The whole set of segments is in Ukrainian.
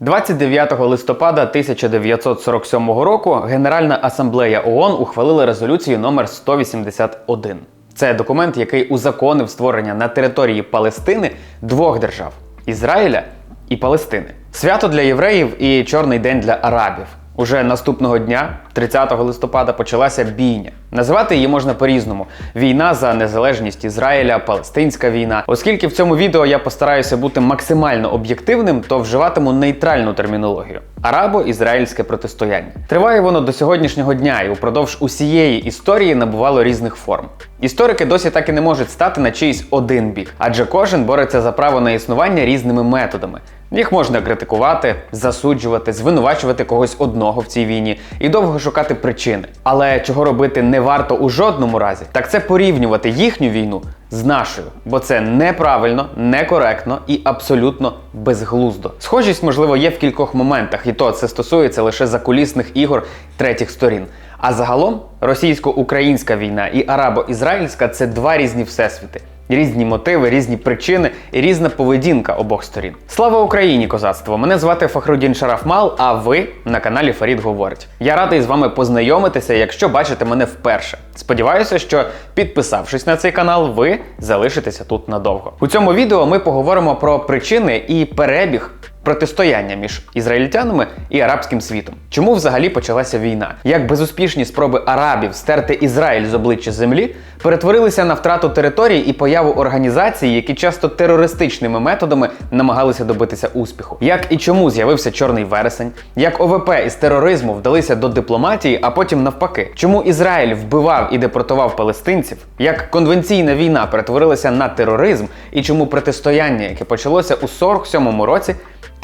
29 листопада 1947 року Генеральна асамблея ООН ухвалила резолюцію номер 181. Це документ, який узаконив створення на території Палестини двох держав Ізраїля і Палестини. Свято для євреїв і чорний день для арабів. Уже наступного дня, 30 листопада, почалася бійня. Називати її можна по-різному: війна за незалежність Ізраїля, Палестинська війна. Оскільки в цьому відео я постараюся бути максимально об'єктивним, то вживатиму нейтральну термінологію арабо-ізраїльське протистояння. Триває воно до сьогоднішнього дня і упродовж усієї історії набувало різних форм. Історики досі так і не можуть стати на чийсь один бік, адже кожен бореться за право на існування різними методами. Їх можна критикувати, засуджувати, звинувачувати когось одного в цій війні і довго шукати причини. Але чого робити не варто у жодному разі, так це порівнювати їхню війну з нашою, бо це неправильно, некоректно і абсолютно безглуздо. Схожість, можливо, є в кількох моментах, і то це стосується лише закулісних ігор третіх сторін. А загалом російсько-українська війна і арабо-ізраїльська це два різні всесвіти. Різні мотиви, різні причини і різна поведінка обох сторін. Слава Україні, козацтво! Мене звати Фахрудін Шарафмал, а ви на каналі Фарід Говорить. Я радий з вами познайомитися, якщо бачите мене вперше. Сподіваюся, що підписавшись на цей канал, ви залишитеся тут надовго. У цьому відео ми поговоримо про причини і перебіг протистояння між ізраїльтянами і арабським світом. Чому взагалі почалася війна? Як безуспішні спроби арабів стерти Ізраїль з обличчя землі перетворилися на втрату територій і появу організацій, які часто терористичними методами намагалися добитися успіху? Як і чому з'явився Чорний вересень? Як ОВП із тероризму вдалися до дипломатії, а потім навпаки? Чому Ізраїль вбивав і депортував палестинців? Як конвенційна війна перетворилася на тероризм, і чому протистояння, яке почалося у 47-му році,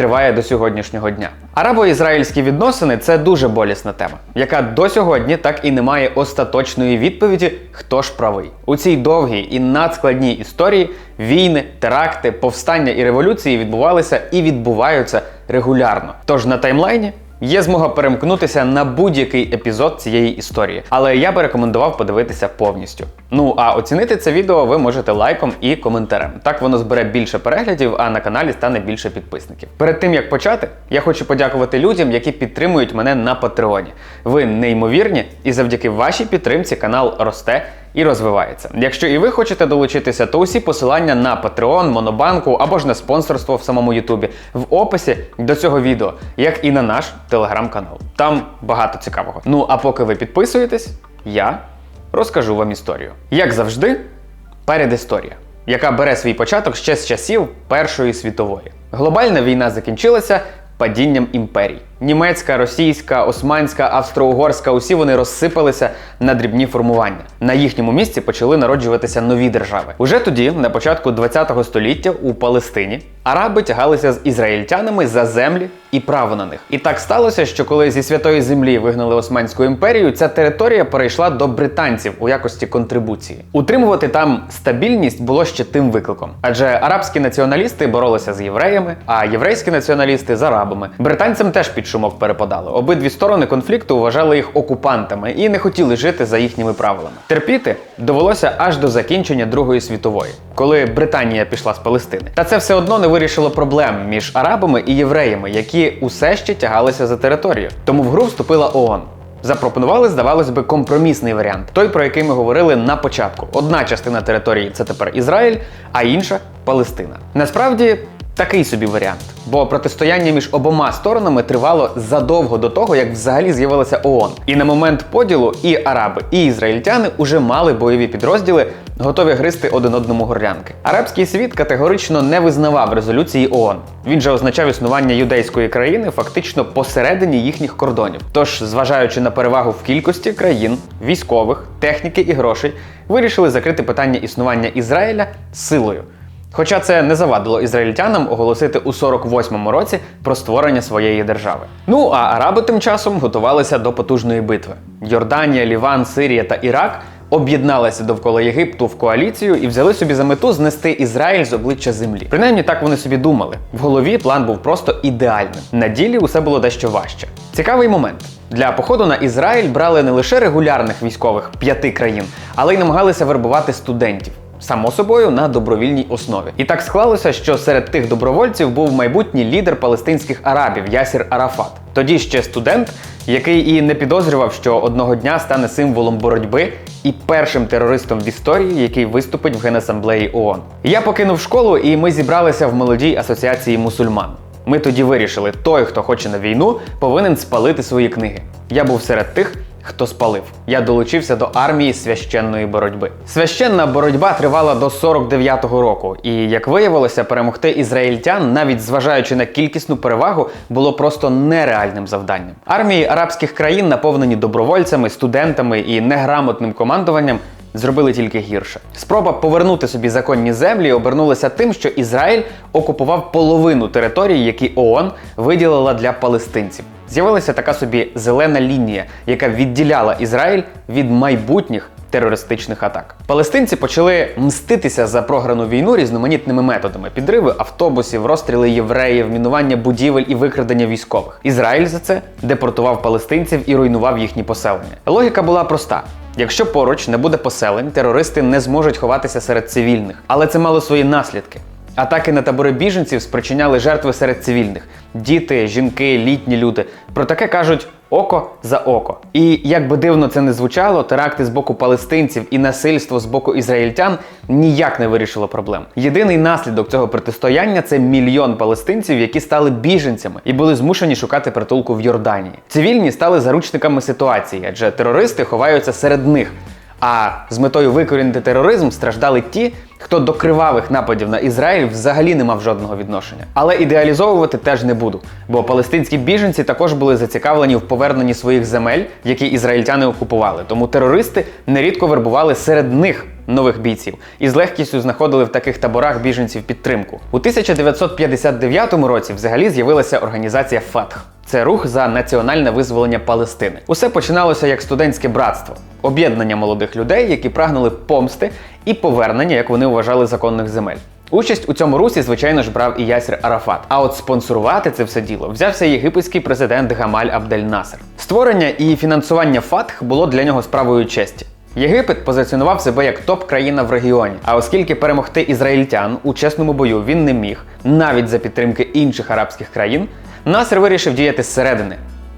триває до сьогоднішнього дня. Арабо-ізраїльські відносини це дуже болісна тема, яка до сьогодні так і не має остаточної відповіді, хто ж правий. У цій довгій і надскладній історії війни, теракти, повстання і революції відбувалися і відбуваються регулярно. Тож на таймлайні Є змога перемкнутися на будь-який епізод цієї історії, але я би рекомендував подивитися повністю. Ну а оцінити це відео ви можете лайком і коментарем. Так воно збере більше переглядів, а на каналі стане більше підписників. Перед тим як почати, я хочу подякувати людям, які підтримують мене на Патреоні. Ви неймовірні, і завдяки вашій підтримці канал росте. І розвивається. Якщо і ви хочете долучитися, то усі посилання на Patreon, Монобанку або ж на спонсорство в самому Ютубі в описі до цього відео, як і на наш телеграм-канал. Там багато цікавого. Ну а поки ви підписуєтесь, я розкажу вам історію. Як завжди, передісторія, яка бере свій початок ще з часів Першої світової. Глобальна війна закінчилася падінням імперій. Німецька, російська, османська, австро-угорська усі вони розсипалися на дрібні формування. На їхньому місці почали народжуватися нові держави. Уже тоді, на початку ХХ століття, у Палестині араби тягалися з ізраїльтянами за землі і право на них. І так сталося, що коли зі святої землі вигнали Османську імперію, ця територія перейшла до британців у якості контрибуції. Утримувати там стабільність було ще тим викликом, адже арабські націоналісти боролися з євреями, а єврейські націоналісти з арабами. Британцям теж під шумок перепадали. Обидві сторони конфлікту вважали їх окупантами і не хотіли жити за їхніми правилами. Терпіти довелося аж до закінчення Другої світової, коли Британія пішла з Палестини. Та це все одно не вирішило проблем між арабами і євреями, які усе ще тягалися за територію. Тому в гру вступила ООН. Запропонували, здавалось би, компромісний варіант, той, про який ми говорили на початку. Одна частина території це тепер Ізраїль, а інша Палестина. Насправді. Такий собі варіант, бо протистояння між обома сторонами тривало задовго до того, як взагалі з'явилася ООН. І на момент поділу і араби, і ізраїльтяни уже мали бойові підрозділи, готові гризти один одному горлянки. Арабський світ категорично не визнавав резолюції ООН. Він же означав існування юдейської країни фактично посередині їхніх кордонів. Тож, зважаючи на перевагу в кількості країн, військових, техніки і грошей, вирішили закрити питання існування Ізраїля силою. Хоча це не завадило ізраїльтянам оголосити у 48-му році про створення своєї держави. Ну а араби тим часом готувалися до потужної битви. Йорданія, Ліван, Сирія та Ірак об'єдналися довкола Єгипту в коаліцію і взяли собі за мету знести Ізраїль з обличчя землі. Принаймні так вони собі думали. В голові план був просто ідеальним. На ділі усе було дещо важче. Цікавий момент. Для походу на Ізраїль брали не лише регулярних військових п'яти країн, але й намагалися вербувати студентів. Само собою на добровільній основі. І так склалося, що серед тих добровольців був майбутній лідер палестинських арабів Ясір Арафат. Тоді ще студент, який і не підозрював, що одного дня стане символом боротьби і першим терористом в історії, який виступить в Генасамблеї ООН. Я покинув школу, і ми зібралися в молодій асоціації мусульман. Ми тоді вирішили, той, хто хоче на війну, повинен спалити свої книги. Я був серед тих, хто спалив. Я долучився до армії священної боротьби. Священна боротьба тривала до 49-го року, і як виявилося, перемогти ізраїльтян, навіть зважаючи на кількісну перевагу, було просто нереальним завданням. Армії арабських країн, наповнені добровольцями, студентами і неграмотним командуванням. Зробили тільки гірше. Спроба повернути собі законні землі обернулася тим, що Ізраїль окупував половину території, які ООН виділила для палестинців. З'явилася така собі зелена лінія, яка відділяла Ізраїль від майбутніх терористичних атак. Палестинці почали мститися за програну війну різноманітними методами: підриви автобусів, розстріли євреїв, мінування будівель і викрадення військових. Ізраїль за це депортував палестинців і руйнував їхні поселення. Логіка була проста. Якщо поруч не буде поселень, терористи не зможуть ховатися серед цивільних, але це мало свої наслідки. Атаки на табори біженців спричиняли жертви серед цивільних: діти, жінки, літні люди. Про таке кажуть око за око. І як би дивно це не звучало, теракти з боку палестинців і насильство з боку ізраїльтян ніяк не вирішило проблем. Єдиний наслідок цього протистояння це мільйон палестинців, які стали біженцями і були змушені шукати притулку в Йорданії. Цивільні стали заручниками ситуації, адже терористи ховаються серед них. А з метою викорінити тероризм страждали ті, хто до кривавих нападів на Ізраїль взагалі не мав жодного відношення. Але ідеалізовувати теж не буду, бо палестинські біженці також були зацікавлені в поверненні своїх земель, які ізраїльтяни окупували. Тому терористи нерідко вербували серед них нових бійців і з легкістю знаходили в таких таборах біженців підтримку. У 1959 році взагалі з'явилася організація Фатх. Це рух за національне визволення Палестини. Усе починалося як студентське братство, об'єднання молодих людей, які прагнули помсти і повернення, як вони вважали, законних земель. Участь у цьому русі, звичайно ж, брав і Ясір Арафат. А от спонсорувати це все діло взявся єгипетський президент Гамаль Абдель Насер. Створення і фінансування Фатх було для нього справою честі. Єгипет позиціонував себе як топ-країна в регіоні. А оскільки перемогти ізраїльтян у чесному бою він не міг, навіть за підтримки інших арабських країн, Насер вирішив діяти зсередини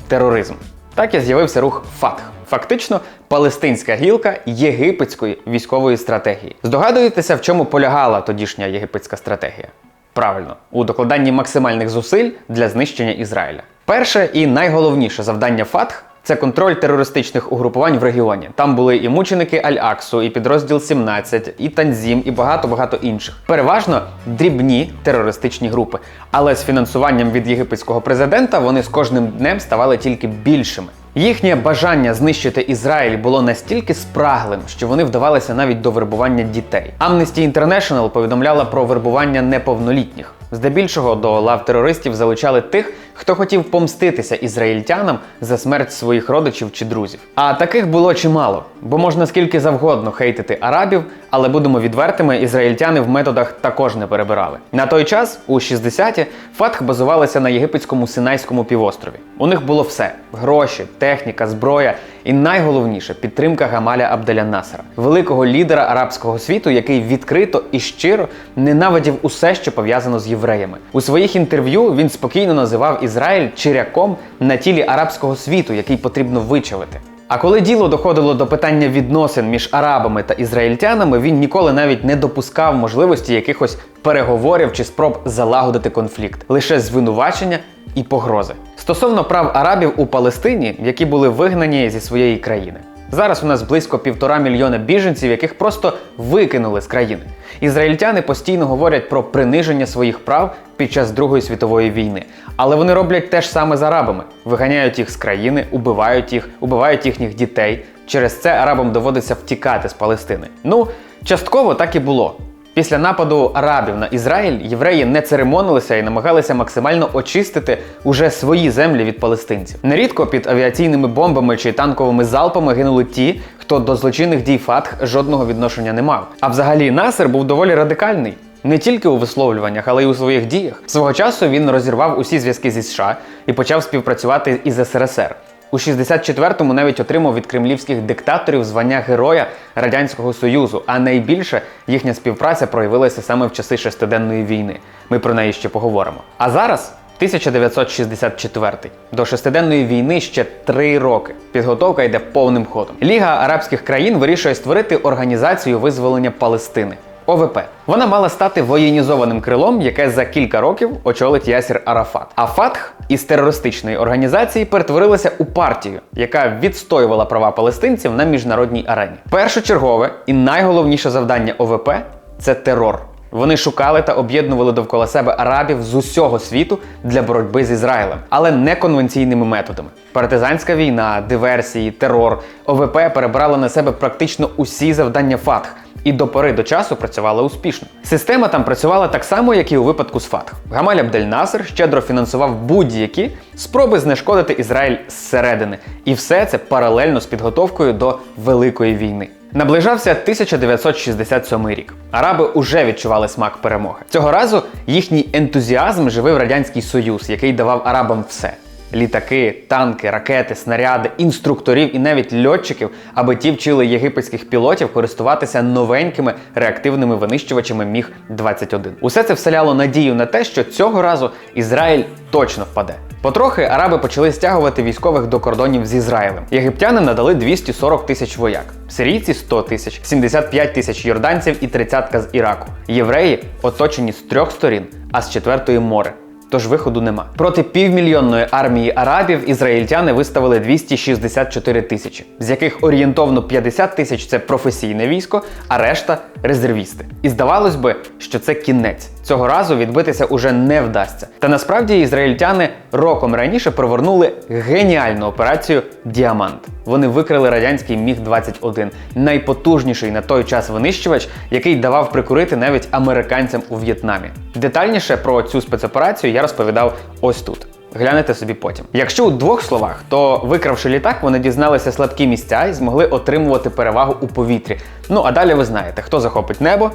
тероризм. Так і з'явився рух Фатх. Фактично, палестинська гілка єгипетської військової стратегії. Здогадуєтеся, в чому полягала тодішня єгипетська стратегія? Правильно, у докладанні максимальних зусиль для знищення Ізраїля. Перше і найголовніше завдання Фатх це контроль терористичних угрупувань в регіоні. Там були і мученики Аль-Аксу, і підрозділ 17, і Танзім, і багато-багато інших. Переважно дрібні терористичні групи. Але з фінансуванням від єгипетського президента вони з кожним днем ставали тільки більшими. Їхнє бажання знищити Ізраїль було настільки спраглим, що вони вдавалися навіть до вербування дітей. Amnesty International повідомляла про вербування неповнолітніх. Здебільшого до лав терористів залучали тих, хто хотів помститися ізраїльтянам за смерть своїх родичів чи друзів. А таких було чимало, бо можна скільки завгодно хейтити арабів, але будемо відвертими, ізраїльтяни в методах також не перебирали. На той час, у 60-ті, Фатх базувалася на єгипетському Синайському півострові. У них було все: гроші, техніка, зброя і найголовніше підтримка Гамаля Абделя Насера, великого лідера арабського світу, який відкрито і щиро ненавидів усе, що пов'язано з євреями. У своїх інтерв'ю він спокійно називав Ізраїль чиряком на тілі арабського світу, який потрібно вичавити. А коли діло доходило до питання відносин між арабами та ізраїльтянами, він ніколи навіть не допускав можливості якихось переговорів чи спроб залагодити конфлікт, лише звинувачення і погрози. Стосовно прав арабів у Палестині, які були вигнані зі своєї країни. Зараз у нас близько півтора мільйона біженців, яких просто викинули з країни. Ізраїльтяни постійно говорять про приниження своїх прав під час Другої світової війни. Але вони роблять те ж саме з арабами: виганяють їх з країни, убивають їх, убивають їхніх дітей. Через це арабам доводиться втікати з Палестини. Ну, частково так і було. Після нападу арабів на Ізраїль євреї не церемонилися і намагалися максимально очистити уже свої землі від палестинців. Нерідко під авіаційними бомбами чи танковими залпами гинули ті, хто до злочинних дій Фатх жодного відношення не мав. А взагалі Насер був доволі радикальний. Не тільки у висловлюваннях, але й у своїх діях. Свого часу він розірвав усі зв'язки зі США і почав співпрацювати із СРСР. У 64-му навіть отримав від кремлівських диктаторів звання Героя Радянського Союзу, а найбільше їхня співпраця проявилася саме в часи шестиденної війни. Ми про неї ще поговоримо. А зараз 1964. До шестиденної війни ще три роки. Підготовка йде повним ходом. Ліга арабських країн вирішує створити організацію визволення Палестини. ОВП. Вона мала стати воєнізованим крилом, яке за кілька років очолить Ясір Арафат. А Фатх із терористичної організації перетворилася у партію, яка відстоювала права палестинців на міжнародній арені. Першочергове і найголовніше завдання ОВП це терор. Вони шукали та об'єднували довкола себе арабів з усього світу для боротьби з Ізраїлем, але не конвенційними методами. Партизанська війна, диверсії, терор ОВП перебрали на себе практично усі завдання Фатх. І до пори до часу працювала успішно. Система там працювала так само, як і у випадку з Фатх. Гамаль Абдель Насер щедро фінансував будь-які спроби знешкодити Ізраїль зсередини. І все це паралельно з підготовкою до Великої війни. Наближався 1967 рік. Араби уже відчували смак перемоги. Цього разу їхній ентузіазм живив Радянський Союз, який давав арабам все. Літаки, танки, ракети, снаряди, інструкторів і навіть льотчиків, аби ті вчили єгипетських пілотів користуватися новенькими реактивними винищувачами Міг 21 Усе це вселяло надію на те, що цього разу Ізраїль точно впаде. Потрохи араби почали стягувати військових до кордонів з Ізраїлем. Єгиптяни надали 240 тисяч вояк, сирійці 100 тисяч, 75 тисяч йорданців і тридцятка з Іраку. Євреї оточені з трьох сторін, а з четвертої море. Тож виходу нема. Проти півмільйонної армії арабів ізраїльтяни виставили 264 тисячі, з яких орієнтовно 50 тисяч це професійне військо, а решта резервісти. І здавалось би, що це кінець. Цього разу відбитися уже не вдасться. Та насправді ізраїльтяни роком раніше провернули геніальну операцію Діамант. Вони викрили радянський Міг 21 найпотужніший на той час винищувач, який давав прикурити навіть американцям у В'єтнамі. Детальніше про цю спецоперацію я розповідав ось тут. Глянете собі потім. Якщо у двох словах, то викравши літак, вони дізналися слабкі місця і змогли отримувати перевагу у повітрі. Ну а далі ви знаєте, хто захопить небо,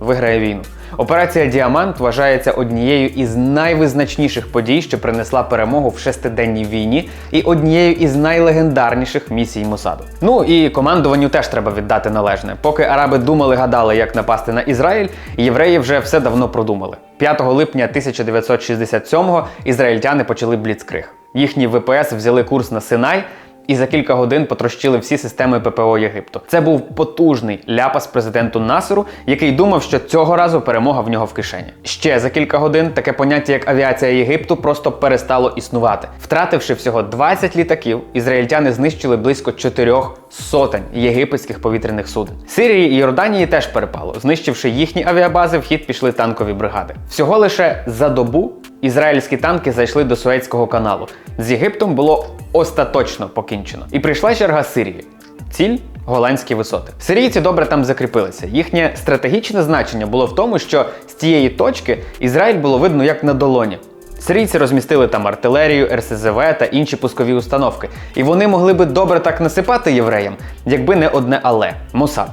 виграє війну. Операція Діамант вважається однією із найвизначніших подій, що принесла перемогу в шестиденній війні, і однією із найлегендарніших місій Мосаду. Ну і командуванню теж треба віддати належне. Поки араби думали, гадали, як напасти на Ізраїль, євреї вже все давно продумали. 5 липня 1967-го ізраїльтяни почали бліцкриг. Їхні ВПС взяли курс на Синай і за кілька годин потрощили всі системи ППО Єгипту. Це був потужний ляпас президенту Насеру, який думав, що цього разу перемога в нього в кишені. Ще за кілька годин таке поняття, як авіація Єгипту, просто перестало існувати. Втративши всього 20 літаків, ізраїльтяни знищили близько чотирьох сотень єгипетських повітряних суден. Сирії і Йорданії теж перепало. Знищивши їхні авіабази, в хід пішли танкові бригади. Всього лише за добу ізраїльські танки зайшли до Суецького каналу. З Єгиптом було остаточно покінчено. І прийшла черга Сирії. Ціль голландські висоти. Сирійці добре там закріпилися. Їхнє стратегічне значення було в тому, що з цієї точки Ізраїль було видно як на долоні. Сирійці розмістили там артилерію, РСЗВ та інші пускові установки. І вони могли би добре так насипати євреям, якби не одне але Мосад.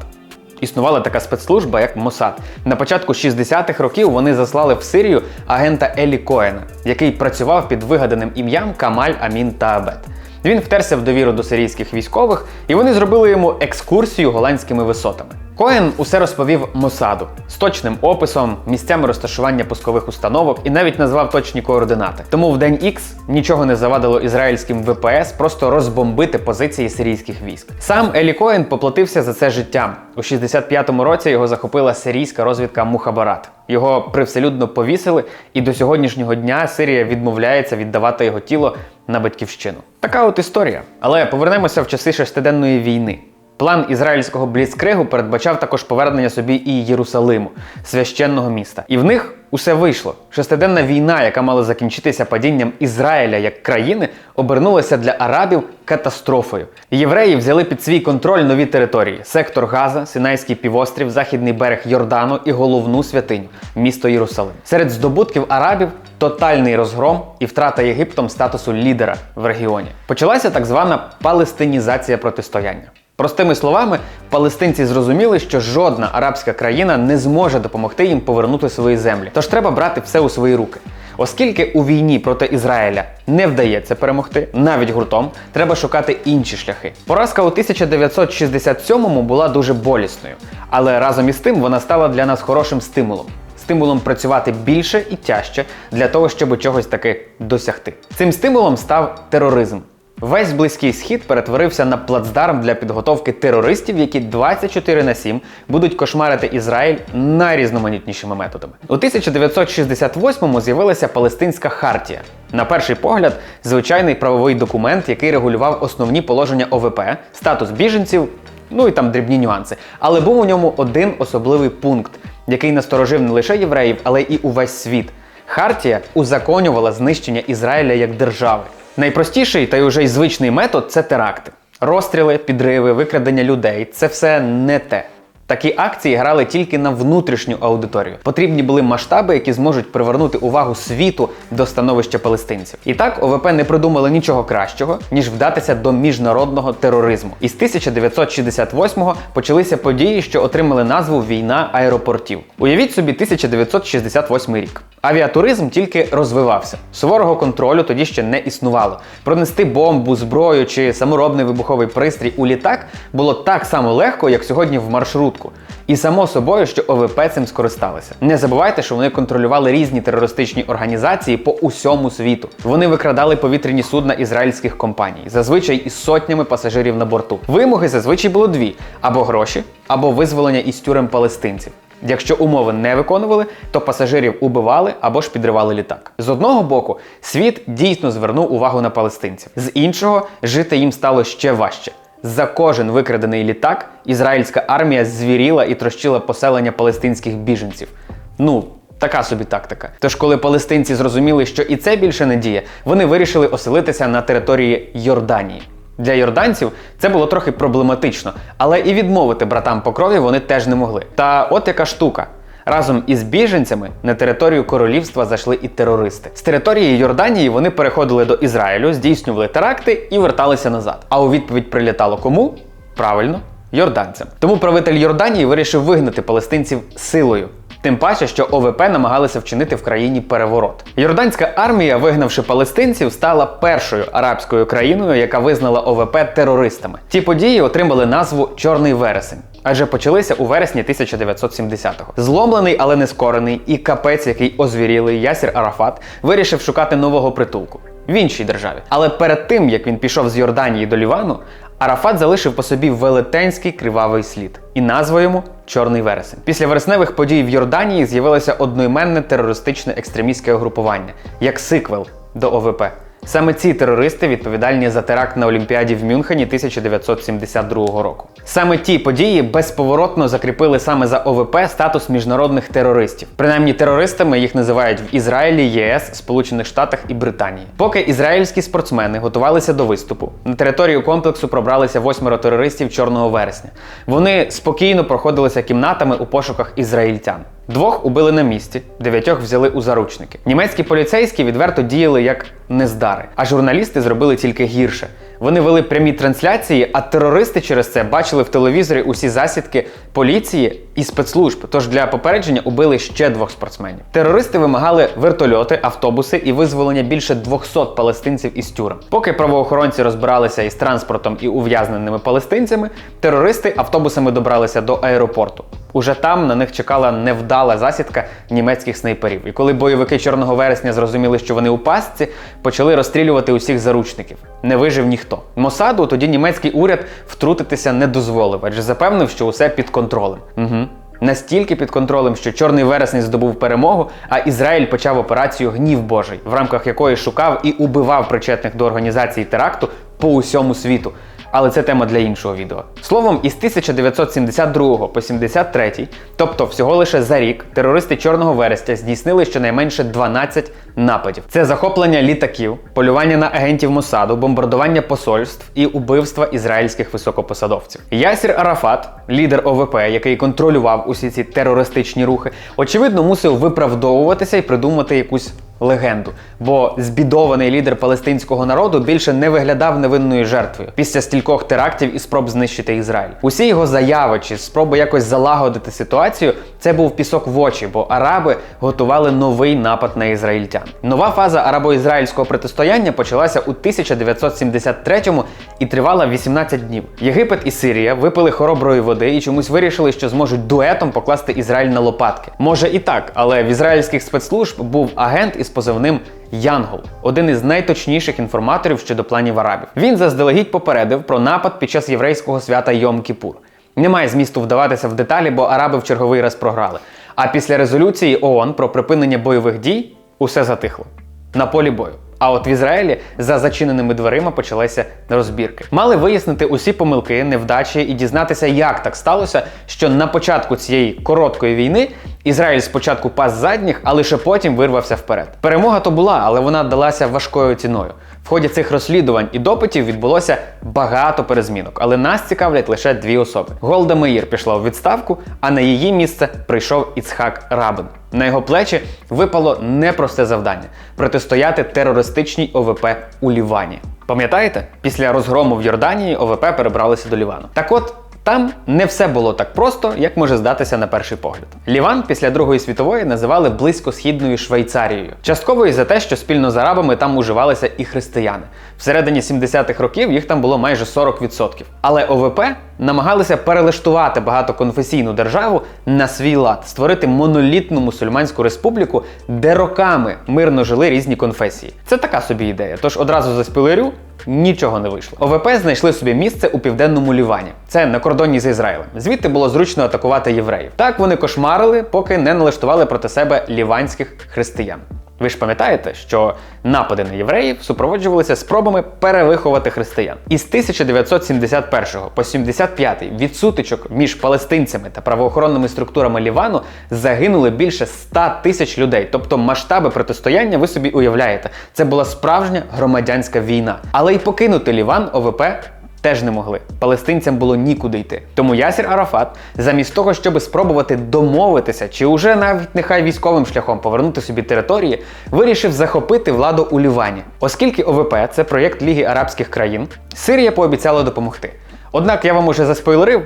Існувала така спецслужба, як Мосад. На початку 60-х років вони заслали в Сирію агента Елі Коена, який працював під вигаданим ім'ям Камаль Амін Таабет. Він втерся в довіру до сирійських військових, і вони зробили йому екскурсію голландськими висотами. Коен усе розповів Мосаду з точним описом, місцями розташування пускових установок і навіть назвав точні координати. Тому в день X нічого не завадило ізраїльським ВПС просто розбомбити позиції сирійських військ. Сам Елі Коен поплатився за це життям. У 65-му році його захопила сирійська розвідка Мухабарат. Його привселюдно повісили, і до сьогоднішнього дня Сирія відмовляється віддавати його тіло на батьківщину. Така от історія. Але повернемося в часи шестиденної війни. План ізраїльського бліцкригу передбачав також повернення собі і Єрусалиму, священного міста. І в них усе вийшло. Шестиденна війна, яка мала закінчитися падінням Ізраїля як країни, обернулася для арабів катастрофою. Євреї взяли під свій контроль нові території: сектор Газа, Синайський півострів, західний берег Йордану і головну святиню місто Єрусалим. Серед здобутків арабів тотальний розгром і втрата Єгиптом статусу лідера в регіоні. Почалася так звана палестинізація протистояння. Простими словами, палестинці зрозуміли, що жодна арабська країна не зможе допомогти їм повернути свої землі. Тож треба брати все у свої руки. Оскільки у війні проти Ізраїля не вдається перемогти, навіть гуртом, треба шукати інші шляхи. Поразка у 1967-му була дуже болісною, але разом із тим вона стала для нас хорошим стимулом. Стимулом працювати більше і тяжче для того, щоб чогось таки досягти. Цим стимулом став тероризм. Весь близький схід перетворився на плацдарм для підготовки терористів, які 24 на 7 будуть кошмарити Ізраїль найрізноманітнішими методами. У 1968-му з'явилася Палестинська хартія. На перший погляд, звичайний правовий документ, який регулював основні положення ОВП, статус біженців, ну і там дрібні нюанси. Але був у ньому один особливий пункт, який насторожив не лише євреїв, але і увесь світ. Хартія узаконювала знищення Ізраїля як держави. Найпростіший та й уже й звичний метод це теракти. Розстріли, підриви, викрадення людей це все не те. Такі акції грали тільки на внутрішню аудиторію. Потрібні були масштаби, які зможуть привернути увагу світу до становища палестинців. І так ОВП не придумали нічого кращого, ніж вдатися до міжнародного тероризму. І з 1968-го почалися події, що отримали назву Війна аеропортів. Уявіть собі 1968 рік. Авіатуризм тільки розвивався. Суворого контролю тоді ще не існувало. Пронести бомбу, зброю чи саморобний вибуховий пристрій у літак було так само легко, як сьогодні в маршрутку. І само собою, що ОВП цим скористалися. Не забувайте, що вони контролювали різні терористичні організації по усьому світу. Вони викрадали повітряні судна ізраїльських компаній, зазвичай із сотнями пасажирів на борту. Вимоги зазвичай було дві: або гроші, або визволення із тюрем палестинців. Якщо умови не виконували, то пасажирів убивали або ж підривали літак. З одного боку, світ дійсно звернув увагу на палестинців, з іншого жити їм стало ще важче. За кожен викрадений літак ізраїльська армія звіріла і трощила поселення палестинських біженців. Ну, така собі тактика. Тож, коли палестинці зрозуміли, що і це більше не діє, вони вирішили оселитися на території Йорданії. Для йорданців це було трохи проблематично, але і відмовити братам по крові вони теж не могли. Та от яка штука. Разом із біженцями на територію королівства зайшли і терористи. З території Йорданії вони переходили до Ізраїлю, здійснювали теракти і верталися назад. А у відповідь прилітало кому? Правильно, йорданцям. Тому правитель Йорданії вирішив вигнати палестинців силою. Тим паче, що ОВП намагалися вчинити в країні переворот. Йорданська армія, вигнавши палестинців, стала першою арабською країною, яка визнала ОВП терористами. Ті події отримали назву Чорний вересень. Адже почалися у вересні 1970-го. Зломлений, але не скорений, і капець, який озвірілий Ясір Арафат, вирішив шукати нового притулку в іншій державі. Але перед тим як він пішов з Йорданії до Лівану, Арафат залишив по собі велетенський кривавий слід, і назва йому Чорний вересень. Після вересневих подій в Йорданії з'явилося одноіменне терористичне екстремістське угрупування, як сиквел до ОВП. Саме ці терористи відповідальні за теракт на Олімпіаді в Мюнхені 1972 року. Саме ті події безповоротно закріпили саме за ОВП статус міжнародних терористів. Принаймні терористами їх називають в Ізраїлі, ЄС, Сполучених Штатах і Британії. Поки ізраїльські спортсмени готувалися до виступу, на територію комплексу пробралися восьмеро терористів чорного вересня. Вони спокійно проходилися кімнатами у пошуках ізраїльтян. Двох убили на місці, дев'ятьох взяли у заручники. Німецькі поліцейські відверто діяли як нездари, а журналісти зробили тільки гірше. Вони вели прямі трансляції, а терористи через це бачили в телевізорі усі засідки поліції і спецслужб. Тож для попередження убили ще двох спортсменів. Терористи вимагали вертольоти, автобуси і визволення більше 200 палестинців із тюрем. Поки правоохоронці розбиралися із транспортом і ув'язненими палестинцями, терористи автобусами добралися до аеропорту. Уже там на них чекала невдала засідка німецьких снайперів. І коли бойовики Чорного вересня зрозуміли, що вони у пастці, почали розстрілювати усіх заручників. Не вижив ніхто. Мосаду тоді німецький уряд втрутитися не дозволив, адже запевнив, що усе під контролем. Угу. Настільки під контролем, що Чорний вересень здобув перемогу, а Ізраїль почав операцію Гнів Божий, в рамках якої шукав і убивав причетних до організації теракту по усьому світу. Але це тема для іншого відео. Словом, із 1972 по 73, тобто всього лише за рік, терористи Чорного вересня здійснили щонайменше 12 нападів. Це захоплення літаків, полювання на агентів Мосаду, бомбардування посольств і убивства ізраїльських високопосадовців. Ясір Арафат, лідер ОВП, який контролював усі ці терористичні рухи, очевидно, мусив виправдовуватися і придумати якусь легенду, бо збідований лідер палестинського народу більше не виглядав невинною жертвою після стількох терактів і спроб знищити Ізраїль. Усі його заяви чи спроби якось залагодити ситуацію це був пісок в очі, бо араби готували новий напад на ізраїльтян. Нова фаза арабо-ізраїльського протистояння почалася у 1973 і тривала 18 днів. Єгипет і Сирія випили хороброї води і чомусь вирішили, що зможуть дуетом покласти Ізраїль на лопатки. Може і так, але в ізраїльських спецслужб був агент із позивним Янгол, один із найточніших інформаторів щодо планів арабів. Він заздалегідь попередив про напад під час єврейського свята Йом Кіпур. Немає змісту вдаватися в деталі, бо араби в черговий раз програли. А після резолюції ООН про припинення бойових дій усе затихло на полі бою. А от в Ізраїлі за зачиненими дверима почалися розбірки. Мали вияснити усі помилки, невдачі і дізнатися, як так сталося, що на початку цієї короткої війни Ізраїль спочатку пас задніх, а лише потім вирвався вперед. Перемога то була, але вона далася важкою ціною. Ході цих розслідувань і допитів відбулося багато перезмінок, але нас цікавлять лише дві особи. Голда Меїр пішла у відставку, а на її місце прийшов Іцхак Рабин. На його плечі випало непросте завдання протистояти терористичній ОВП у Лівані. Пам'ятаєте, після розгрому в Йорданії ОВП перебралися до Лівану. Так от. Там не все було так просто, як може здатися на перший погляд. Ліван після Другої світової називали близькосхідною Швейцарією. Частково і за те, що спільно з арабами там уживалися і християни. Всередині 70-х років їх там було майже 40%. Але ОВП намагалися перелаштувати багатоконфесійну державу на свій лад, створити монолітну мусульманську республіку, де роками мирно жили різні конфесії. Це така собі ідея. Тож одразу за спилерю нічого не вийшло. ОВП знайшли собі місце у південному Лівані. Це на кордоні з Ізраїлем. Звідти було зручно атакувати євреїв. Так вони кошмарили, поки не налаштували проти себе ліванських християн. Ви ж пам'ятаєте, що напади на євреїв супроводжувалися спробами перевиховати християн. Із 1971 по 75 від сутичок між палестинцями та правоохоронними структурами Лівану загинули більше 100 тисяч людей. Тобто масштаби протистояння ви собі уявляєте. Це була справжня громадянська війна. Але й покинути Ліван ОВП теж не могли. Палестинцям було нікуди йти. Тому Ясір Арафат, замість того, щоб спробувати домовитися, чи уже навіть нехай військовим шляхом повернути собі території, вирішив захопити владу у Лівані. Оскільки ОВП це проєкт Ліги Арабських країн, Сирія пообіцяла допомогти. Однак я вам уже заспойлерив.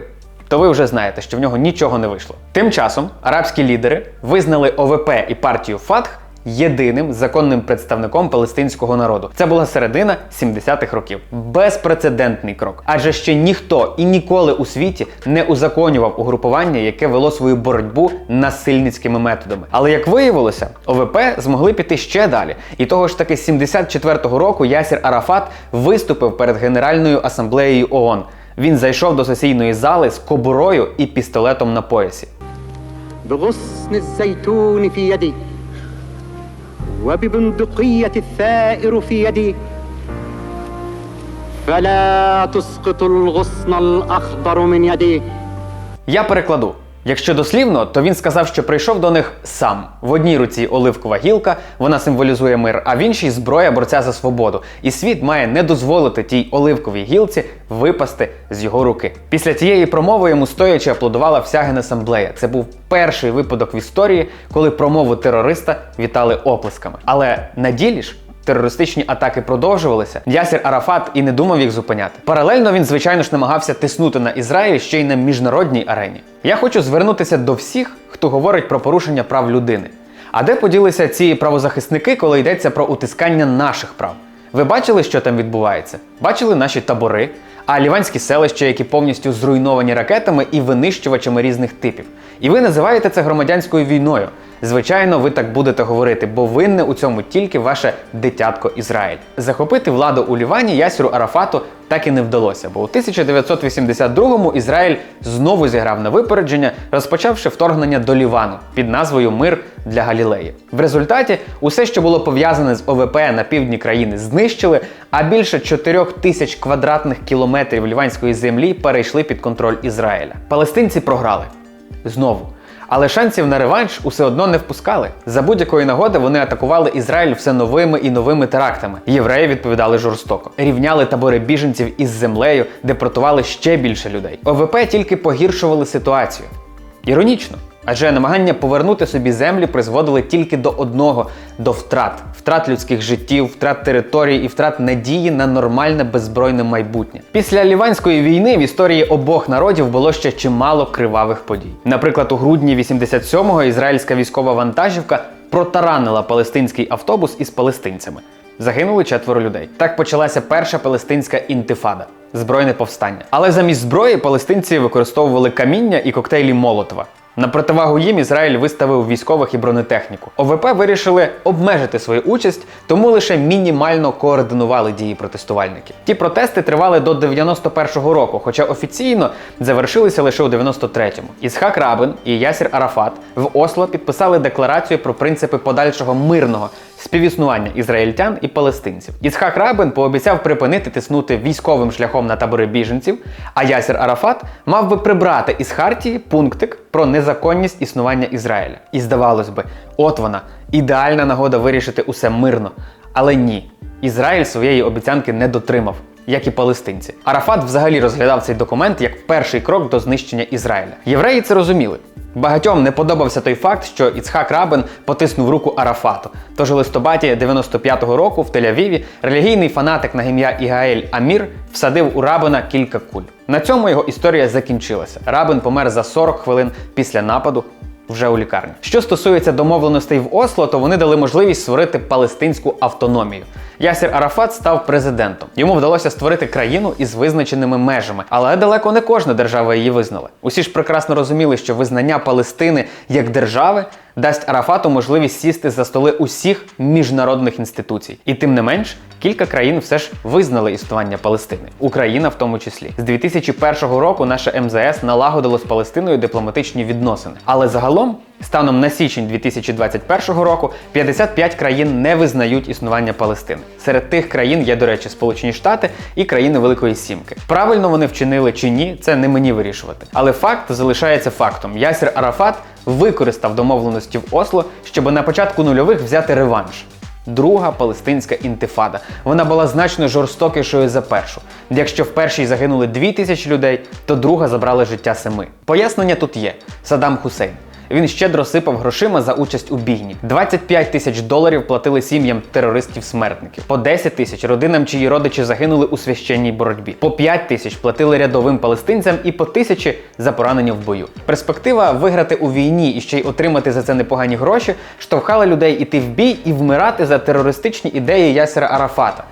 То ви вже знаєте, що в нього нічого не вийшло. Тим часом арабські лідери визнали ОВП і партію Фатх єдиним законним представником палестинського народу. Це була середина 70-х років. Безпрецедентний крок. Адже ще ніхто і ніколи у світі не узаконював угрупування, яке вело свою боротьбу насильницькими методами. Але як виявилося, ОВП змогли піти ще далі. І того ж таки, з 74-го року Ясір Арафат виступив перед Генеральною асамблеєю ООН. Він зайшов до сесійної зали з кобурою і пістолетом на поясі. وببندقية الثائر في يدي فلا تسقط الغصن الأخضر من يدي Я перекладу. Якщо дослівно, то він сказав, що прийшов до них сам. В одній руці оливкова гілка, вона символізує мир, а в іншій зброя борця за свободу. І світ має не дозволити тій оливковій гілці випасти з його руки. Після цієї промови йому стоячи аплодувала вся генасамблея. Це був перший випадок в історії, коли промову терориста вітали оплесками. Але на ділі ж Терористичні атаки продовжувалися. Ясір Арафат і не думав їх зупиняти. Паралельно він, звичайно ж, намагався тиснути на Ізраїль ще й на міжнародній арені. Я хочу звернутися до всіх, хто говорить про порушення прав людини. А де поділися ці правозахисники, коли йдеться про утискання наших прав? Ви бачили, що там відбувається? Бачили наші табори, а ліванські селища, які повністю зруйновані ракетами і винищувачами різних типів. І ви називаєте це громадянською війною. Звичайно, ви так будете говорити, бо винне у цьому тільки ваше дитятко Ізраїль. Захопити владу у Лівані Ясіру Арафату так і не вдалося, бо у 1982-му Ізраїль знову зіграв на випередження, розпочавши вторгнення до Лівану під назвою Мир для Галілеї. В результаті усе, що було пов'язане з ОВП на півдні країни, знищили, а більше 4 тисяч квадратних кілометрів ліванської землі перейшли під контроль Ізраїля. Палестинці програли знову. Але шансів на реванш усе одно не впускали. За будь-якої нагоди вони атакували Ізраїль все новими і новими терактами. Євреї відповідали жорстоко, рівняли табори біженців із землею, депортували ще більше людей. ОВП тільки погіршували ситуацію. Іронічно. Адже намагання повернути собі землі призводили тільки до одного до втрат: втрат людських життів, втрат територій і втрат надії на нормальне беззбройне майбутнє. Після ліванської війни в історії обох народів було ще чимало кривавих подій. Наприклад, у грудні 87-го ізраїльська військова вантажівка протаранила палестинський автобус із палестинцями. Загинули четверо людей. Так почалася перша палестинська інтифада збройне повстання. Але замість зброї палестинці використовували каміння і коктейлі Молотова. На противагу їм Ізраїль виставив військових і бронетехніку. ОВП вирішили обмежити свою участь, тому лише мінімально координували дії протестувальників. Ті протести тривали до 91-го року, хоча офіційно завершилися лише у 93-му. Ісхак Рабин і Ясір Арафат в Осло підписали декларацію про принципи подальшого мирного співіснування ізраїльтян і палестинців. Ісхак Рабин пообіцяв припинити тиснути військовим шляхом на табори біженців, а Ясір Арафат мав би прибрати із хартії пунктик про незаконність існування Ізраїля. І здавалось би, от вона ідеальна нагода вирішити усе мирно. Але ні, Ізраїль своєї обіцянки не дотримав. Як і палестинці, Арафат взагалі розглядав цей документ як перший крок до знищення Ізраїля. Євреї це розуміли. Багатьом не подобався той факт, що Іцхак Рабин потиснув руку Арафату. Тож у листопаді 95-го року в Тель-Авіві релігійний фанатик на ім'я Ігаель Амір всадив у Рабина кілька куль. На цьому його історія закінчилася. Рабин помер за 40 хвилин після нападу. Вже у лікарні. Що стосується домовленостей в Осло, то вони дали можливість створити палестинську автономію. Ясір Арафат став президентом. Йому вдалося створити країну із визначеними межами, але далеко не кожна держава її визнала. Усі ж прекрасно розуміли, що визнання Палестини як держави дасть Арафату можливість сісти за столи усіх міжнародних інституцій. І тим не менш, кілька країн все ж визнали існування Палестини, Україна в тому числі. З 2001 року наше МЗС налагодило з Палестиною дипломатичні відносини. Але загалом, станом на січень 2021 року, 55 країн не визнають існування Палестини. Серед тих країн є, до речі, Сполучені Штати і країни Великої Сімки. Правильно вони вчинили чи ні, це не мені вирішувати. Але факт залишається фактом. Ясір Арафат використав домовленості в Осло, щоб на початку нульових взяти реванш. Друга палестинська інтифада. Вона була значно жорстокішою за першу. Якщо в першій загинули дві тисячі людей, то друга забрала життя семи. Пояснення тут є: Саддам Хусейн. Він щедро сипав грошима за участь у бійні. 25 тисяч доларів платили сім'ям терористів-смертників, по 10 тисяч родинам, чиї родичі загинули у священній боротьбі. По 5 тисяч платили рядовим палестинцям і по тисячі за поранення в бою. Перспектива виграти у війні і ще й отримати за це непогані гроші штовхала людей іти в бій і вмирати за терористичні ідеї Ясера Арафата.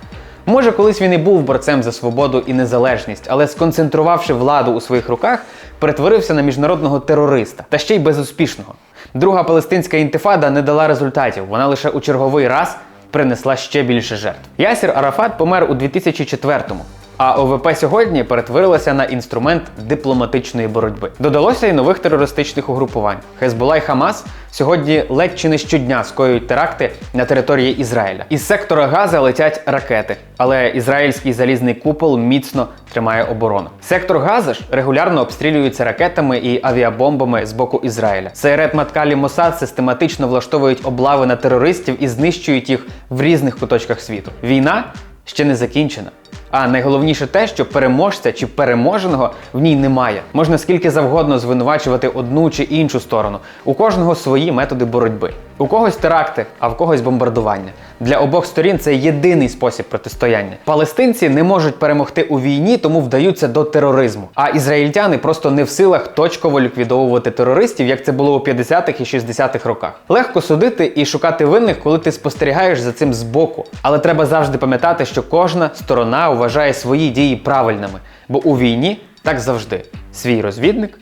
Може, колись він і був борцем за свободу і незалежність, але сконцентрувавши владу у своїх руках, перетворився на міжнародного терориста, та ще й безуспішного. Друга палестинська інтифада не дала результатів, вона лише у черговий раз принесла ще більше жертв. Ясір Арафат помер у 2004-му. А ОВП сьогодні перетворилася на інструмент дипломатичної боротьби. Додалося й нових терористичних угрупувань. Хезбула й Хамас сьогодні ледь чи не щодня скоюють теракти на території Ізраїля. Із сектора Газа летять ракети, але ізраїльський залізний купол міцно тримає оборону. Сектор Газа ж регулярно обстрілюється ракетами і авіабомбами з боку Ізраїля. Сейрет Маткалі Мосад систематично влаштовують облави на терористів і знищують їх в різних куточках світу. Війна ще не закінчена. А найголовніше те, що переможця чи переможеного в ній немає. Можна скільки завгодно звинувачувати одну чи іншу сторону. У кожного свої методи боротьби. У когось теракти, а в когось бомбардування. Для обох сторін це єдиний спосіб протистояння. Палестинці не можуть перемогти у війні, тому вдаються до тероризму. А ізраїльтяни просто не в силах точково ліквідовувати терористів, як це було у 50-х і 60-х роках. Легко судити і шукати винних, коли ти спостерігаєш за цим збоку. Але треба завжди пам'ятати, що кожна сторона вважає свої дії правильними, бо у війні так завжди свій розвідник.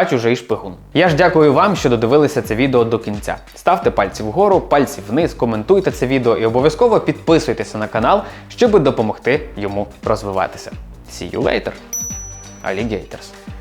А чужий шпигун. Я ж дякую вам, що додивилися це відео до кінця. Ставте пальці вгору, пальці вниз, коментуйте це відео і обов'язково підписуйтеся на канал, щоб допомогти йому розвиватися. See you later, alligators!